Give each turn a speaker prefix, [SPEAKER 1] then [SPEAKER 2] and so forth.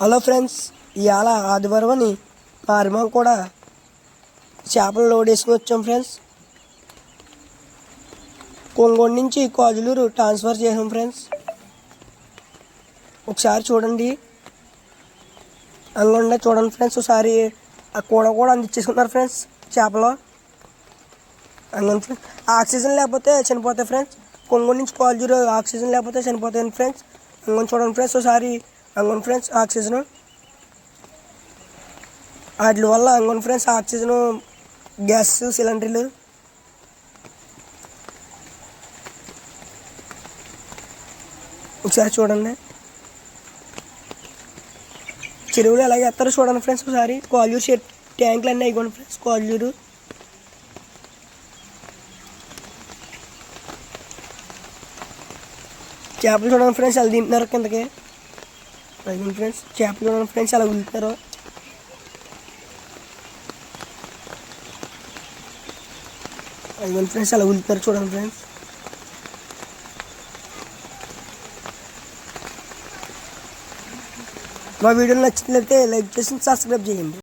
[SPEAKER 1] Hello friends ఇవాళ ఆదివారం అని మా అరిమం కూడా చేపలు లోడ్ వేసుకుని వచ్చాం ఫ్రెండ్స్. కొంగోడు నుంచి కాజులూరు ట్రాన్స్ఫర్ చేసాం ఫ్రెండ్స్. ఒకసారి చూడండి. అందులో చూడండి ఫ్రెండ్స్ ఒకసారి ఆ కూడ కూడా అందించేసుకున్నారు ఫ్రెండ్స్ చేపలు. అందులో ఫ్రెండ్స్ ఆక్సిజన్ లేకపోతే చనిపోతాయి ఫ్రెండ్స్. కొంగోడు నుంచి కోజలూరు ఆక్సిజన్ లేకపోతే చనిపోతాయి ఫ్రెండ్స్. అందులో చూడండి ఫ్రెండ్స్ ఒకసారి అంగన్ ఫ్రెండ్స్ ఆక్సిజన్. వాటి వల్ల అంగన్ ఫ్రెండ్స్ ఆక్సిజన్ గ్యాస్ సిలిండర్లు. ఒకసారి చూడండి. చెరువులు ఎలా చేస్తారో చూడండి ఫ్రెండ్స్ ఒకసారి. కాల్యూరు షెట్ ట్యాంకులు అన్నీ అయిపోండి ఫ్రెండ్స్ కాల్యూరు చేపలు చూడండి ఫ్రెండ్స్ అలా తింటున్నారు కిందకి. అదిగోండి ఫ్రెండ్స్ చేపలు ఫ్రెండ్స్ అలా ఉలుతారు అదిగోండి ఫ్రెండ్స్ అలా ఉలుతారు చూడండి ఫ్రెండ్స్ మా వీడియో నచ్చినట్లయితే లైక్ చేసి సబ్స్క్రైబ్ చేయండి.